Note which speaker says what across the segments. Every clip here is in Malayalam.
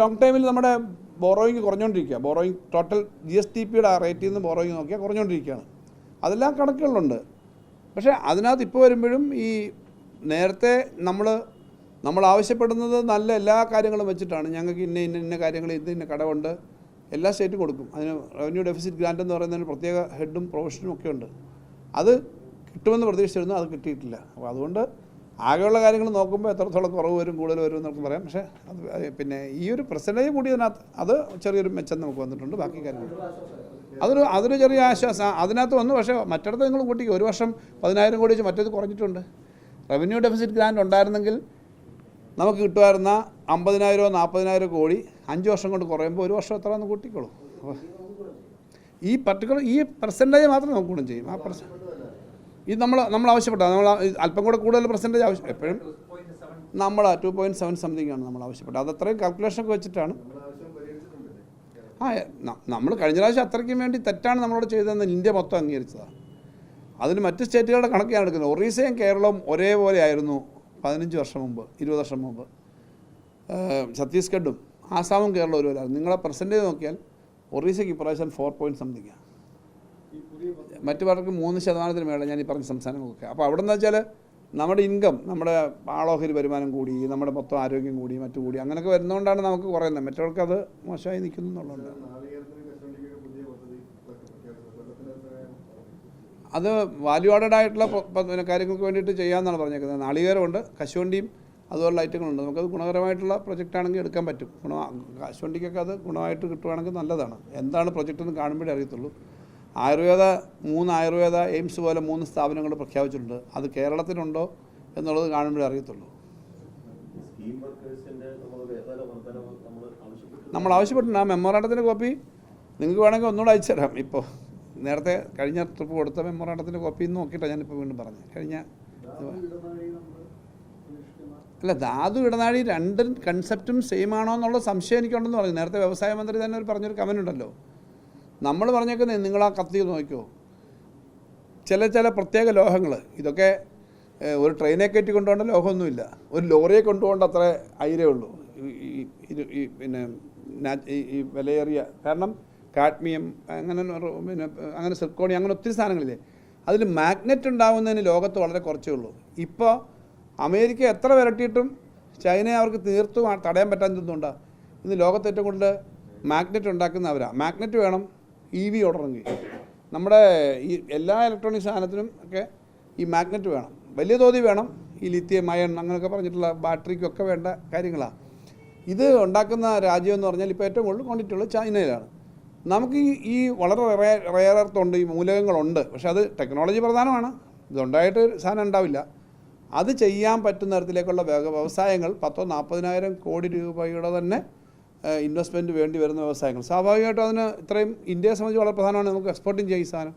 Speaker 1: ലോങ് ടൈമിൽ നമ്മുടെ borrowing കുറഞ്ഞുകൊണ്ടിരിക്കുക borrowing total G S T പിയുടെ റേറ്റിൽ നിന്ന് ബോറോയിങ് നോക്കിയാൽ കുറഞ്ഞുകൊണ്ടിരിക്കുകയാണ് അതെല്ലാം കണക്കുകളുണ്ട്. പക്ഷേ അതിനകത്ത് ഇപ്പോൾ വരുമ്പോഴും ഈ നേരത്തെ നമ്മൾ നമ്മൾ ആവശ്യപ്പെടുന്നത് നല്ല എല്ലാ കാര്യങ്ങളും വെച്ചിട്ടാണ്. ഞങ്ങൾക്ക് ഇന്ന ഇന്ന ഇന്ന കാര്യങ്ങൾ ഇന്ന ഇന്ന കടമുണ്ട് എല്ലാ സ്റ്റേറ്റും കൊടുക്കും. അതിന് റവന്യൂ ഡെഫിസിറ്റ് ഗ്രാൻഡ് എന്ന് പറയുന്നതിന് പ്രത്യേക ഹെഡും പ്രൊഫഷനും ഒക്കെ ഉണ്ട്. അത് കിട്ടുമെന്ന് പ്രതീക്ഷിച്ചിരുന്നു അത് കിട്ടിയിട്ടില്ല. അപ്പോൾ അതുകൊണ്ട് ആകെയുള്ള കാര്യങ്ങൾ നോക്കുമ്പോൾ എത്രത്തോളം കുറവ് വരും കൂടുതൽ വരും എന്നൊക്കെ പറയാം. പക്ഷേ അത് പിന്നെ ഈ ഒരു പ്രസന്റേജ് കൂടി അതിനകത്ത് അത് ചെറിയൊരു മെച്ചം നമുക്ക് വന്നിട്ടുണ്ട്. ബാക്കി കാര്യങ്ങൾ അതൊരു അതൊരു ചെറിയ ആശ്വാസം. അതിനകത്ത് വന്നു. പക്ഷേ മറ്റിടത്ത് നിങ്ങൾ കൂട്ടി ഒരു വർഷം പതിനായിരം കോടി വെച്ച് മറ്റേത് കുറഞ്ഞിട്ടുണ്ട്. റവന്യൂ ഡെഫിസിറ്റ് ഗ്രാൻഡ് ഉണ്ടായിരുന്നെങ്കിൽ നമുക്ക് കിട്ടുമായിരുന്ന അമ്പതിനായിരമോ നാൽപ്പതിനായിരം കോടി അഞ്ച് വർഷം കൊണ്ട് കുറയുമ്പോൾ ഒരു വർഷം എത്ര എത്രയാണെന്ന് കൂട്ടിക്കോളൂ. അപ്പോൾ ഈ പർട്ടിക്കുലർ ഈ പെർസെന്റേജ് മാത്രം നമുക്ക് ഗുണം ചെയ്യും. ആ പെർസെൻ ഇത് നമ്മൾ നമ്മൾ ആവശ്യപ്പെട്ട. നമ്മൾ അല്പം കൂടെ കൂടുതൽ പെർസെന്റേജ് ആവശ്യം എപ്പോഴും? നമ്മൾ ടു പോയിന്റ് സെവൻ സംതിങ് ആണ് നമ്മൾ ആവശ്യപ്പെട്ടത്. അത് അത്രയും കാൽക്കുലേഷൻ ഒക്കെ വെച്ചിട്ടാണ്. ആ നമ്മൾ കഴിഞ്ഞ പ്രാവശ്യം അത്രയ്ക്കും വേണ്ടി തെറ്റാണ് നമ്മളോട് ചെയ്തതെന്ന് ഇന്ത്യ മൊത്തം അംഗീകരിച്ചതാണ് അതിന് മറ്റ് സ്റ്റേറ്റുകളുടെ കണക്ക് ഞാൻ എടുക്കുന്നത്. ഒറീസയും കേരളവും ഒരേപോലെ ആയിരുന്നു പതിനഞ്ച് വർഷം മുമ്പ് ഇരുപത് വർഷം മുമ്പ്. ഛത്തീസ്ഗഡും ആസാമും കേരളവും ഒരുപോലെയായിരുന്നു നിങ്ങളെ പെർസെന്റേജ് നോക്കിയാൽ ഒറീസയ്ക്ക് ഇപ്രാവശ്യം ഫോർ പോയിന്റ് സംതിങ്ങാണ് മറ്റു പലർക്ക് മൂന്ന് ശതമാനത്തിന് മേളിൽ ഞാൻ ഈ പറഞ്ഞ സംസ്ഥാനങ്ങളൊക്കെ അപ്പോൾ അവിടെ നിന്ന് വെച്ചാൽ നമ്മുടെ ഇൻകം നമ്മുടെ ആളോഹരി വരുമാനം കൂടി നമ്മുടെ മൊത്തം ആരോഗ്യം കൂടി മറ്റു കൂടി അങ്ങനെയൊക്കെ വരുന്നതുകൊണ്ടാണ് നമുക്ക് കുറയുന്നത്. മറ്റവർക്ക് അത് മോശമായി നിൽക്കുന്നു എന്നുള്ളത് അത് വാല്യൂ ആഡഡ് ആയിട്ടുള്ള പിന്നെ കാര്യങ്ങൾക്ക് വേണ്ടിയിട്ട് ചെയ്യാമെന്നാണ് പറഞ്ഞേക്കുന്നത്. നാളികേരമുണ്ട് കശുവണ്ടിയും അതുപോലെ ഐറ്റങ്ങളുണ്ട് നമുക്കത് ഗുണകരമായിട്ടുള്ള പ്രൊജക്റ്റ് ആണെങ്കിൽ എടുക്കാൻ പറ്റും. ഗുണ കശുവണ്ടിക്കൊക്കെ അത് ഗുണമായിട്ട് കിട്ടുവാണെങ്കിൽ നല്ലതാണ്. എന്താണ് പ്രൊജക്റ്റ് എന്ന് കാണുമ്പോഴേ അറിയത്തുള്ളൂ. ആയുർവേദ മൂന്ന് ആയുർവേദ എയിംസ് പോലെ മൂന്ന് സ്ഥാപനങ്ങൾ പ്രഖ്യാപിച്ചിട്ടുണ്ട്. അത് കേരളത്തിലുണ്ടോ എന്നുള്ളത് കാണുമ്പോഴേ അറിയത്തുള്ളൂ.
Speaker 2: നമ്മൾ
Speaker 1: ആവശ്യപ്പെട്ടിട്ടുണ്ട്. ആ മെമ്മോറാണ്ടത്തിന്റെ കോപ്പി നിങ്ങൾക്ക് വേണമെങ്കിൽ ഒന്നുകൂടെ അയച്ചു തരാം. ഇപ്പോൾ നേരത്തെ കഴിഞ്ഞ ട്രിപ്പ് കൊടുത്ത മെമ്മോറാണ്ടത്തിന്റെ കോപ്പി എന്ന് നോക്കിയിട്ടാണ് ഞാനിപ്പോൾ വീണ്ടും പറഞ്ഞത്. കഴിഞ്ഞ അല്ല ധാതു ഇടനാഴി രണ്ട് കൺസെപ്റ്റും സെയിം ആണോ എന്നുള്ള സംശയം എനിക്കുണ്ടെന്ന് പറഞ്ഞു. നേരത്തെ വ്യവസായ മന്ത്രി തന്നെ ഒരു പറഞ്ഞൊരു കമന്റ് ഉണ്ടല്ലോ. നമ്മൾ പറഞ്ഞേക്കുന്നത് നിങ്ങൾ ആ കത്തി നോക്കിയോ ചില ചില പ്രത്യേക ലോഹങ്ങൾ ഇതൊക്കെ ഒരു ട്രെയിനെ കയറ്റി കൊണ്ടുപോകേണ്ട ലോഹമൊന്നുമില്ല. ഒരു ലോറിയെ കൊണ്ടുപോകേണ്ട അത്ര ഐരേ ഉള്ളൂ. ഈ- പിന്നെ ഈ- വിലയേറിയ കാരണം കാഡ്മിയം അങ്ങനെ പിന്നെ അങ്ങനെ സിർക്കോണി അങ്ങനെ ഒത്തിരി സാധനങ്ങളില്ലേ. അതിൽ മാഗ്നറ്റ് ഉണ്ടാകുന്നതിന് ലോകത്ത് വളരെ കുറച്ചേ ഉള്ളൂ. ഇപ്പോൾ അമേരിക്ക എത്ര വിരട്ടിയിട്ടും ചൈനയെ അവർക്ക് തീർത്തും തടയാൻ തടയാൻ പറ്റാത്തതുകൊണ്ടാണ് ഇന്ന് ലോകത്ത് ഏറ്റവും കൂടുതൽ മാഗ്നറ്റ് ഉണ്ടാക്കുന്നവരാണ് മാഗ്നറ്റ് വേണം ഇ വി ഓടണമെങ്കിൽ. നമ്മുടെ ഈ എല്ലാ ഇലക്ട്രോണിക് സാധനത്തിനും ഒക്കെ ഈ മാഗ്നറ്റ് വേണം. വലിയ തോതിൽ വേണം. ഈ ലിത്യം അയൺ അങ്ങനെയൊക്കെ പറഞ്ഞിട്ടുള്ള ബാറ്ററിക്കൊക്കെ വേണ്ട കാര്യങ്ങളാണ് ഇത് ഉണ്ടാക്കുന്ന രാജ്യം എന്ന് പറഞ്ഞാൽ ഇപ്പോൾ ഏറ്റവും കൂടുതൽ ക്വാണ്ടിറ്റി ഉള്ളത് ചൈനയിലാണ്. നമുക്ക് ഈ ഈ വളരെ റയർ എർത്ത് ഉണ്ട് ഈ മൂലകങ്ങളുണ്ട്. പക്ഷെ അത് ടെക്നോളജി പ്രധാനമാണ്. ഇതുണ്ടായിട്ട് സാധനം ഉണ്ടാവില്ല. അത് ചെയ്യാൻ പറ്റുന്ന തരത്തിലേക്കുള്ള വ്യവ- വ്യവസായങ്ങൾ പത്തോ നാൽപ്പതിനായിരം കോടി രൂപയുടെ തന്നെ ഇൻവെസ്റ്റ്മെന്റ് വേണ്ടി വരുന്ന വ്യവസായങ്ങൾ. സ്വാഭാവികമായിട്ടും അതിന് ഇത്രയും ഇന്ത്യയെ സംബന്ധിച്ച് വളരെ പ്രധാനമാണ് നമുക്ക് എക്സ്പോർട്ടിങ് ചെയ്യും സാധനം.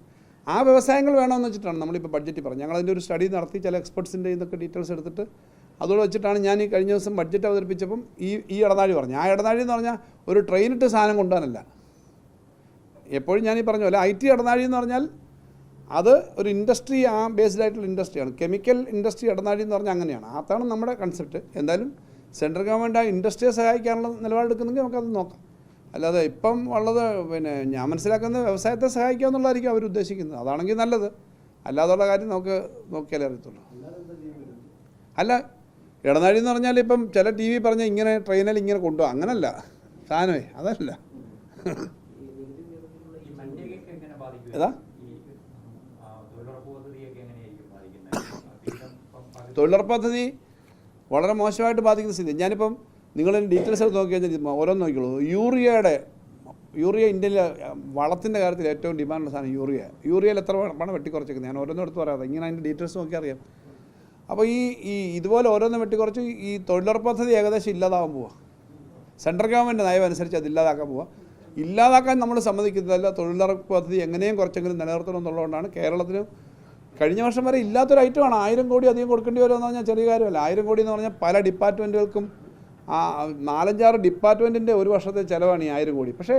Speaker 1: ആ വ്യവസായങ്ങൾ വേണമെന്ന് വെച്ചിട്ടാണ് നമ്മളിപ്പോൾ ബഡ്ജറ്റ് പറഞ്ഞത്. ഞങ്ങൾ അതിന്റെ ഒരു സ്റ്റഡി നടത്തി ചില എക്സ്പെർട്സിന്റെ ഇതൊക്കെ ഡീറ്റെയിൽസ് എടുത്തിട്ട് അതോട് വെച്ചിട്ടാണ് ഞാൻ ഈ കഴിഞ്ഞ ദിവസം ബഡ്ജറ്റ് അവതരിപ്പിച്ചപ്പം ഈ ഈ ഇടനാഴി പറഞ്ഞു ആ ഇടനാഴി എന്ന് പറഞ്ഞാൽ ഒരു ട്രെയിനിട്ട് സാധനം കൊണ്ടുവരാനല്ല. എപ്പോഴും ഞാൻ ഈ പറഞ്ഞ പോലെ ഐ ടി ഇടനാഴി എന്ന് പറഞ്ഞാൽ അത് ഒരു ഇൻഡസ്ട്രി ആ ബേസ്ഡ് ആയിട്ടുള്ള ഇൻഡസ്ട്രിയാണ് കെമിക്കൽ ഇൻഡസ്ട്രി ഇടനാഴി എന്ന് പറഞ്ഞാൽ അങ്ങനെയാണ്. അതാണ് നമ്മുടെ കൺസെപ്റ്റ് എന്തായാലും സെൻട്രൽ ഗവൺമെന്റ് ആ ഇൻഡസ്ട്രിയെ സഹായിക്കാനുള്ള നിലപാടെടുക്കുന്നെങ്കിൽ നമുക്കത് നോക്കാം. അല്ലാതെ ഇപ്പം ഉള്ളത് പിന്നെ ഞാൻ മനസ്സിലാക്കുന്നത് വ്യവസായത്തെ സഹായിക്കുക എന്നുള്ളതായിരിക്കും അവർ ഉദ്ദേശിക്കുന്നത്. അതാണെങ്കിൽ നല്ലത്. അല്ലാതുള്ള കാര്യം നമുക്ക് നോക്കിയാലേ അറിയത്തുള്ളൂ. അല്ല ഇടനാഴി എന്ന് പറഞ്ഞാൽ ഇപ്പം ചില ടി വി പറഞ്ഞാൽ ഇങ്ങനെ ട്രെയിനിൽ ഇങ്ങനെ കൊണ്ടുപോകും. അങ്ങനല്ല. സാധനമേ അതല്ല. ഏതാ?
Speaker 3: തൊഴിലുറപ്പ്
Speaker 1: പദ്ധതി വളരെ മോശമായിട്ട് ബാധിക്കുന്ന സ്ഥിതി. ഞാനിപ്പം നിങ്ങൾ ഡീറ്റെയിൽസ് എടുത്ത് നോക്കി കഴിഞ്ഞാൽ ഓരോന്ന് നോക്കിയുള്ളൂ യൂറിയയുടെ യൂറിയ ഇന്ത്യയിലെ വളത്തിന്റെ കാര്യത്തിൽ ഏറ്റവും ഡിമാൻഡുള്ള സാധനം യൂറിയ. യൂറിയയിൽ എത്ര പണം വെട്ടിക്കുറച്ചേക്കുന്നത് ഞാൻ ഓരോന്നും എടുത്ത് പറയാതെ ഇങ്ങനെ അതിന്റെ ഡീറ്റെയിൽസ് നോക്കി അറിയാം. അപ്പോൾ ഈ ഈ ഇതുപോലെ ഓരോന്നും വെട്ടിക്കുറച്ച് ഈ തൊഴിലുറപ്പ് പദ്ധതി ഏകദേശം ഇല്ലാതാവാൻ പോവുക സെൻട്രൽ ഗവൺമെന്റ് നയം അനുസരിച്ച് അത് ഇല്ലാതാക്കാൻ പോവുക ഇല്ലാതാക്കാൻ നമ്മൾ സമ്മതിക്കുന്നതല്ല തൊഴിലുറപ്പ് പദ്ധതി എങ്ങനെയും കുറച്ചെങ്കിലും നിലനിർത്തണം എന്നുള്ളതുകൊണ്ടാണ് കേരളത്തിന് കഴിഞ്ഞ വർഷം വരെ ഇല്ലാത്തൊരു ഐറ്റമാണ് ആയിരം കോടി അധികം കൊടുക്കേണ്ടി വരുമെന്ന് പറഞ്ഞാൽ ചെറിയ കാര്യമല്ല. ആയിരം കോടി എന്ന് പറഞ്ഞാൽ പല ഡിപ്പാർട്ട്മെന്റുകൾക്കും ആ നാലഞ്ചാറ് ഡിപ്പാർട്ട്മെന്റിന്റെ ഒരു വർഷത്തെ ചിലവാണ് ഈ ആയിരം കോടി. പക്ഷേ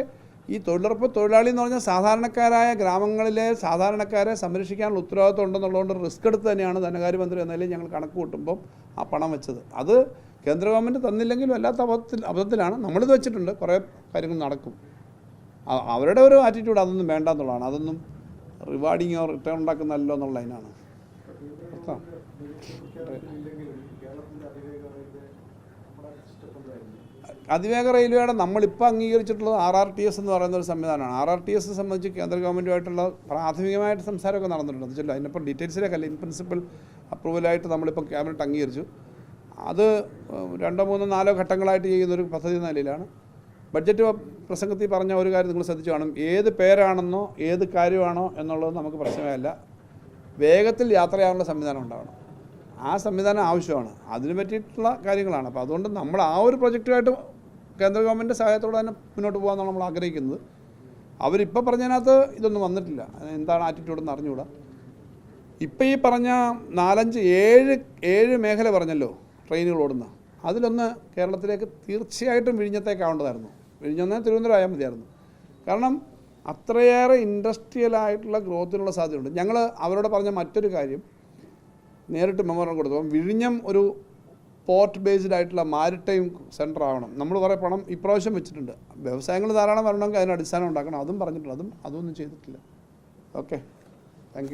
Speaker 1: ഈ തൊഴിലുറപ്പ് തൊഴിലാളി എന്ന് പറഞ്ഞാൽ സാധാരണക്കാരായ ഗ്രാമങ്ങളിലെ സാധാരണക്കാരെ സംരക്ഷിക്കാനുള്ള ഉത്തരവാദിത്വം ഉണ്ടെന്നുള്ളതുകൊണ്ട് റിസ്ക് എടുത്ത് തന്നെയാണ് ധനകാര്യമന്ത്രി എന്നതിൽ ഞങ്ങൾ കണക്ക് കൂട്ടുമ്പം ആ പണം വെച്ചത്. അത് കേന്ദ്ര ഗവൺമെന്റ് തന്നില്ലെങ്കിലും അല്ലാത്ത അബദ്ധത്തിൽ അബദ്ധത്തിലാണ്. നമ്മളിത് വെച്ചിട്ടുണ്ട്. കുറേ കാര്യങ്ങൾ നടക്കും. അവരുടെ ഒരു ആറ്റിറ്റ്യൂഡ് അതൊന്നും വേണ്ട എന്നുള്ളതാണ്. അതൊന്നും റിവാർഡിങ്ങോ റിട്ടേൺ ഉണ്ടാക്കുന്നതല്ലോ എന്നുള്ള അതിനാണ്. അർത്ഥം അതിവേഗ റെയിൽവേയുടെ നമ്മളിപ്പോൾ അംഗീകരിച്ചിട്ടുള്ളത് ആർ ആർ ടി എസ് എന്ന് പറയുന്ന ഒരു സംവിധാനമാണ്. ആർ ആർ ടി എസ് സംബന്ധിച്ച് കേന്ദ്ര ഗവൺമെന്റുമായിട്ടുള്ള പ്രാഥമികമായിട്ട് സംസാരമൊക്കെ നടന്നിട്ടുണ്ട്. എന്ന് വെച്ചാൽ അതിനിപ്പോൾ ഡീറ്റെയിൽസിലേക്കല്ല ഇൻ പ്രിൻസിപ്പൽ അപ്രൂവലായിട്ട് നമ്മളിപ്പോൾ ക്യാബിനറ്റ് അംഗീകരിച്ചു. അത് രണ്ടോ മൂന്നോ നാലോ ഘട്ടങ്ങളായിട്ട് ചെയ്യുന്നൊരു പദ്ധതി നിലയിലാണ്. ബഡ്ജറ്റ് പ്രസംഗത്തിൽ പറഞ്ഞ ഒരു കാര്യം നിങ്ങൾ ശ്രദ്ധിച്ചു കാണും. ഏത് പേരാണെന്നോ ഏത് കാര്യമാണോ എന്നുള്ളത് നമുക്ക് പ്രശ്നമല്ല വേഗത്തിൽ യാത്രയാകാനുള്ള സംവിധാനം ഉണ്ടാവണം. ആ സംവിധാനം ആവശ്യമാണ്. അതിന് പറ്റിയിട്ടുള്ള കാര്യങ്ങളാണ്. അപ്പോൾ അതുകൊണ്ട് നമ്മൾ ആ ഒരു പ്രൊജക്റ്റുമായിട്ട് കേന്ദ്ര ഗവൺമെന്റ് സഹായത്തോടെ തന്നെ മുന്നോട്ട് പോകാമെന്നാണ് നമ്മൾ ആഗ്രഹിക്കുന്നത്. അവരിപ്പോൾ പറഞ്ഞതിനകത്ത് ഇതൊന്നും വന്നിട്ടില്ല. എന്താണ് ആറ്റിറ്റ്യൂഡ് എന്ന് അറിഞ്ഞുകൂടാ. ഇപ്പം ഈ പറഞ്ഞ നാലഞ്ച് ഏഴ് ഏഴ് മേഖല പറഞ്ഞല്ലോ ട്രെയിനുകൾ ഓടുന്ന. അതിലൊന്ന് കേരളത്തിലേക്ക് തീർച്ചയായിട്ടും വിഴിഞ്ഞത്തേക്കാവേണ്ടതായിരുന്നു. വിഴിഞ്ഞൊന്ന് തിരുവനന്തപുരം ആയാൽ മതിയായിരുന്നു. കാരണം അത്രയേറെ ഇൻഡസ്ട്രിയലായിട്ടുള്ള ഗ്രോത്തിനുള്ള സാധ്യതയുണ്ട്. ഞങ്ങൾ അവരോട് പറഞ്ഞ മറ്റൊരു കാര്യം നേരിട്ട് മെമ്മോറിയൽ കൊടുത്തു അപ്പം വിഴിഞ്ഞം ഒരു പോർട്ട് ബേസ്ഡ് ആയിട്ടുള്ള മാരിടൈം സെന്റർ ആവണം. നമ്മൾ കുറേ പണം ഇപ്രാവശ്യം വെച്ചിട്ടുണ്ട്. വ്യവസായങ്ങൾ ധാരാളം വരണമെങ്കിൽ അതിന് അടിസ്ഥാനം ഉണ്ടാക്കണം. അതും പറഞ്ഞിട്ടുണ്ട്. അതും അതൊന്നും ചെയ്തിട്ടില്ല. ഓക്കെ. താങ്ക്